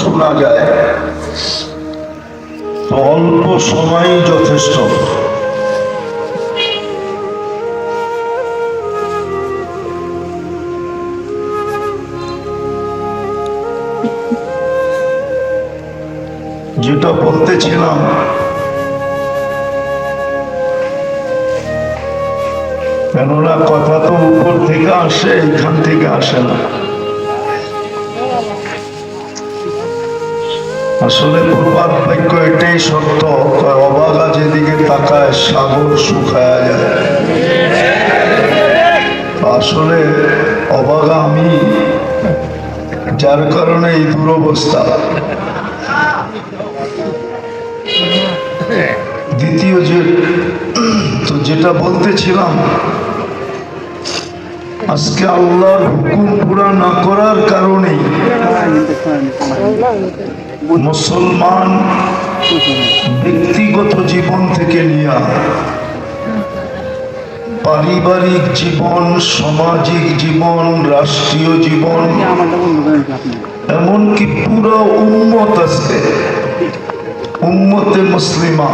শোনা যায়। অল্প সময় যথেষ্ট। যেটা বলতেছিলাম, কেননা কথা তো উপর থেকে আসে এখান থেকে আসে না। আসলে প্রবাদ বাক্য এটাই সত্য অবাগা যেদিকে তাকায় সাগর শুকায়া যায়। আসলে অবাগা আমি, যার কারণে এই দুরবস্থা। দ্বিতীয় যে, তো যেটা বলতেছিলাম, আজকে আল্লাহর হুকুম পুরা না করার কারণেই মুসলমান ব্যক্তিগত জীবন থেকে নিয়ে পারিবারিক জীবন, সামাজিক জীবন, রাষ্ট্রীয় জীবন, এমনকি পুরো উম্মত আছে। উম্মতে মুসলিমা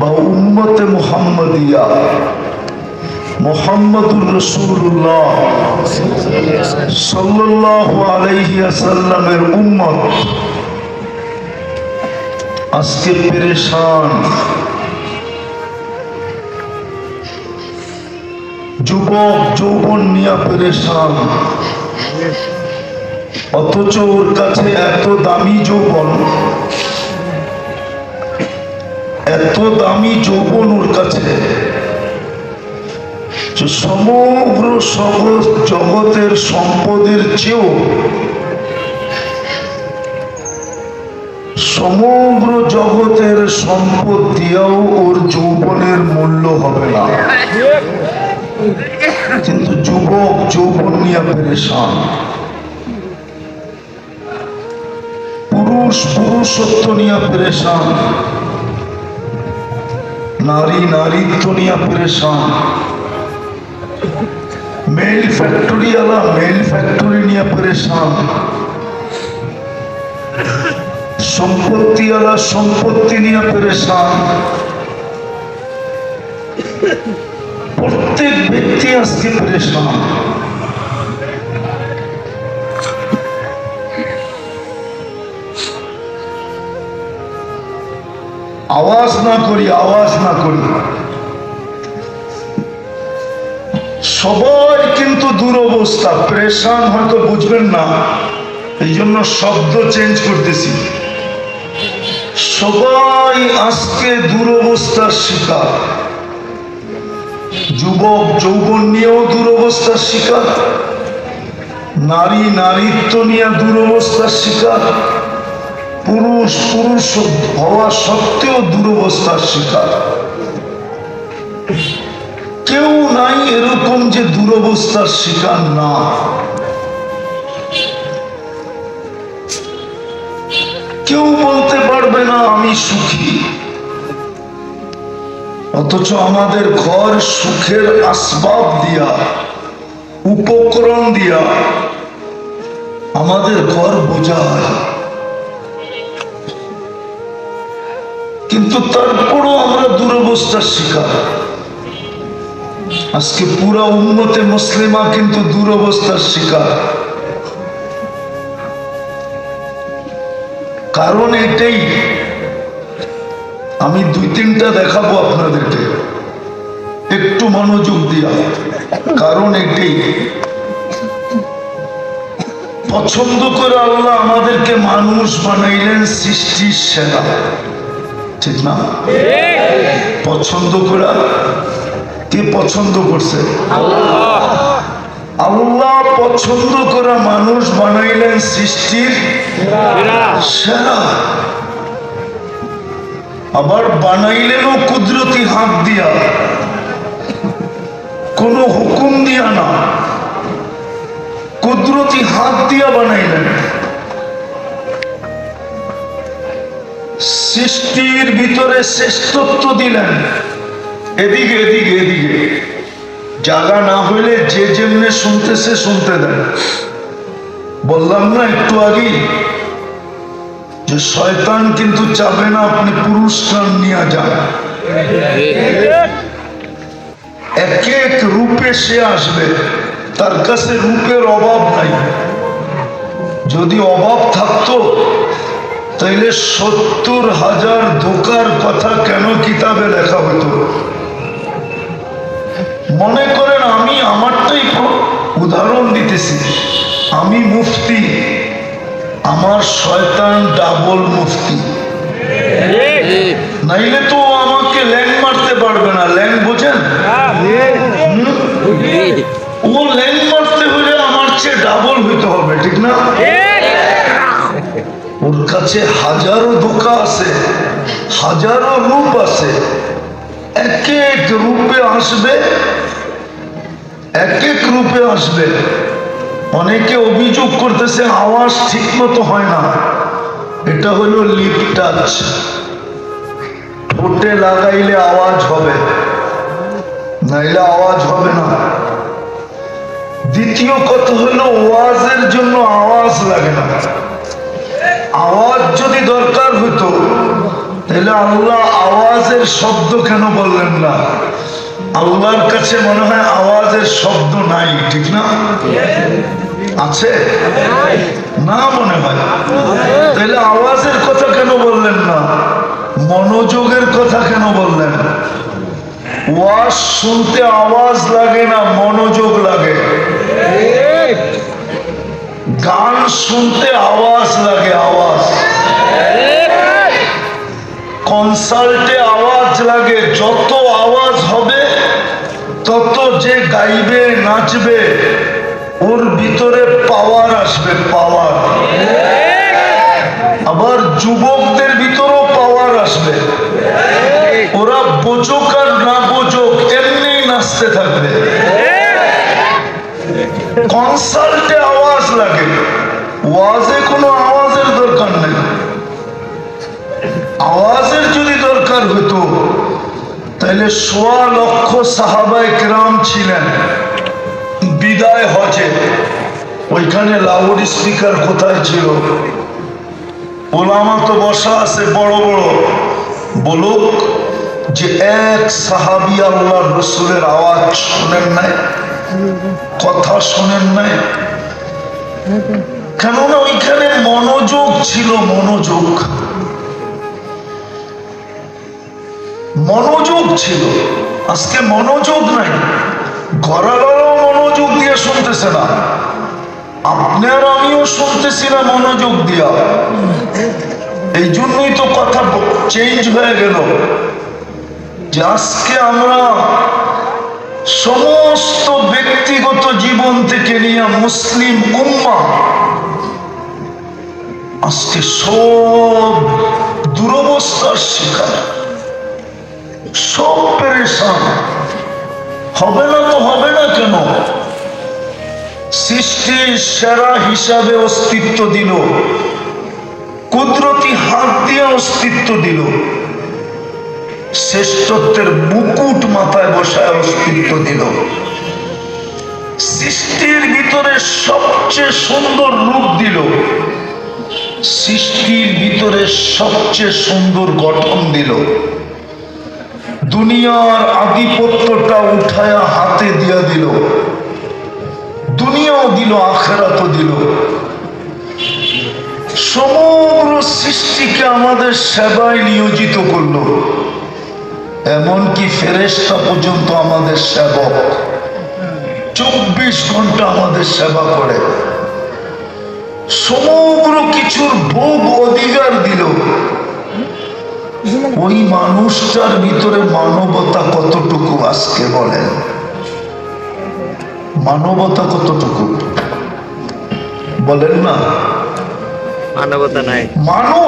বা উম্মতে মুহাম্মদিয়া। মোহাম্মদুর রসুল্লাহ সাল্লাহ আলাইসাল্লামের উম্মত। আজকে পেরেশান। যুবক, যৌবন নিয়ে পেরেশান। অথচ ওর কাছে এত দামি যৌবন, এত দামি যৌবন ওর কাছে। যে সমগ্র জগতের সম্পদের চেয়েও সমগ্র জগতের সম্পদ দিয়েও ওর যৌবনের মূল্য হবে না। কিন্তু যুবক যৌবন নিয়ে পেরেশান। পুরুষ পুরুষত্ব নিয়ে পেরেশান। নারী নারীত্ব নিয়ে পেরেশান। মেল ফ্যাক্টরি আলা মেল ফ্যাক্টরি নিয়ে পরেশান সম্পত্তি আলা সম্পত্তি নিয়ে পরেশান প্রত্যেক ব্যক্তি আজকে পরেশান আওয়াজ না করি আওয়াজ না করি সবাই কিন্তু দুরবস্থা, প্রেশান হয়তো বুঝবেন না, এই জন্য শব্দ চেঞ্জ করতেছি। সবাই আজকে দুরবস্থার শিকার। যুবক, যৌবন নিয়েও দুরবস্থার শিকার। নারী, নারীত্ব নিয়ে দুরবস্থার শিকার। পুরুষ পুরুষ হওয়া সত্ত্বেও দুরবস্থার শিকার। যে দুরবস্থার শিকার না। কেউ বলতে পারবে না আমি সুখী। অথচ আমাদের ঘর সুখের আসবাব দিয়া, উপকরণ দিয়া আমাদের ঘর বোঝায় কিন্তু তারপরও আমরা দুরবস্থার শিকার। আজকে পুরা উন্নতে মুসলিমা কিন্তু দুরবস্থার শিকার। কারণ এটাই, আমি দুই তিনটা দেখাবো আপনাদেরকে। একটু মনোযোগ দিয়া। কারণ এটাই, পছন্দ করে আল্লাহ আমাদেরকে মানুষ বানাইলেন সৃষ্টির সেরা ঠিক না? পছন্দ করে কে পছন্দ করছে? আল্লাহ পছন্দ করা মানুষ বানাইলেন সৃষ্টির সেরা। আবার বানাইলেনও কুদরতি হাত দিয়া। কোন হুকুম দিয়া না। কুদরতি হাত দিয়া বানাইলেন। সৃষ্টির ভিতরে শ্রেষ্ঠত্ব দিলেন। এদিকে এদিকে এদিকে। জাগা না হইলে যে যেমনে শুনতেছে শুনতে দেয়। বললাম না একটু আগে যে শয়তান কিন্তু চাবে না আপনি পুরস্কার নিয়ে যান। এক এক রূপে সে আসবে, তার কাছে রূপের অভাব নাই। যদি অভাব থাকতো, তাইলে সত্তর হাজার ধোকার কথা কেন কিতাবে লেখা হতো আমি মুফতি, আমার শয়তান ডাবল মুফতি। নাইলে তো আমাকে ল্যাং মারতে পারবে না। ল্যাং বোঝেন? ও ল্যাং মারতে হলে আমার চেয়ে ডাবল হইতে হবে, ঠিক না? ওর কাছে হাজারো ধোকা আছে, হাজারো রূপ আছে। এক এক রূপে আসবে, এক এক রূপে আসবে। অনেকে অভিযোগ করতেছে, আওয়াজ ঠিক মতো হয় না। এটা হলো লিপ টাচ ঠোঁটে লাগাইলে আওয়াজ হবে, নাইলে আওয়াজ হবে না। দ্বিতীয় কথা হলো, ওয়াজের জন্য আওয়াজ লাগে না। আওয়াজ যদি দরকার হতো, তাহলে আল্লাহ আওয়াজের শব্দ কেন বললেন না? আল্লাহর কাছে মনে হয় আওয়াজের শব্দ নাই, ঠিক না? আছে? না মনে হয়। তাহলে আওয়াজের কথা কেন বললেন না? মনোযোগের কথা কেন বললেন? ওয়াজ শুনতে আওয়াজ লাগে না, মনোযোগ লাগে? গান শুনতে আওয়াজ লাগে, আওয়াজ। কনসার্টে আওয়াজ লাগে, যত গাইবে, নাচবে, ওর ভিতরে পাওয়ার আসবে পাওয়ার আবার যুবকদের ভিতরেও পাওয়ার আসবে। ওরা বোঝুক আর না বোঝুক এমনি নাচতে থাকবে। কনসার্টে আওয়াজ লাগে। ওয়াজে কোনো আওয়াজের দরকার নেই। আওয়াজের যদি দরকার হতো তাহলে সোয়া লক্ষ সাহাবাই কেরাম ছিলেন। বিদায় হজে। ওইখানে লাউড স্পিকার কোথায় ছিল? ওলামা তো বসা আছে বড় বড়। বলুক যে এক সাহাবি আল্লাহ রসুলের আওয়াজ শোনেন নাই, কথা শোনেন নাই। কেননা ওইখানে মনোযোগ ছিল, মনোযোগ। মনোযোগ ছিল। আজকে মনোযোগ নাই। ঘরালারও মনোযোগ দিয়ে শুনতেছে না। আপনার আমিও শুনতেছি না মনোযোগ দিয়া। এই জন্যই তো কথা চেঞ্জ হয়ে গেল। যে আজকে আমরা সমস্ত ব্যক্তিগত জীবন থেকে নিয়ে মুসলিম উম্মা, আজকে সব দুরবস্থার শিকার। সব পেরেশান। হবে না তো হবে না কেন? সৃষ্টির সেরা হিসাবে অস্তিত্ব দিল। কুদরতি হাত দিয়ে অস্তিত্ব দিল। শ্রেষ্ঠত্বের মুকুট মাথায় বসায় অস্তিত্ব দিল। সৃষ্টির ভিতরে সবচেয়ে সুন্দর রূপ দিল। সৃষ্টির ভিতরে সবচেয়ে সুন্দর গঠন দিল। দুনিয়ার আধিপত্যটা উঠায়া হাতে দিয়া দিল। দুনিয়াও দিল, আখেরাতও দিল। সমগ্র সৃষ্টিকে আমাদের সেবায় নিয়োজিত করল। এমনকি ফেরেস্তা পর্যন্ত আমাদের সেবক। চব্বিশ ঘণ্টা আমাদের সেবা করে। সমগ্র কিছুর ভোগ অধিকার দিল। ওই মানুষটার ভিতরে মানবতা কতটুকু আজকে বলেন? মানবতা কতটুকু? বলেন না। মানবতা নাই। মানব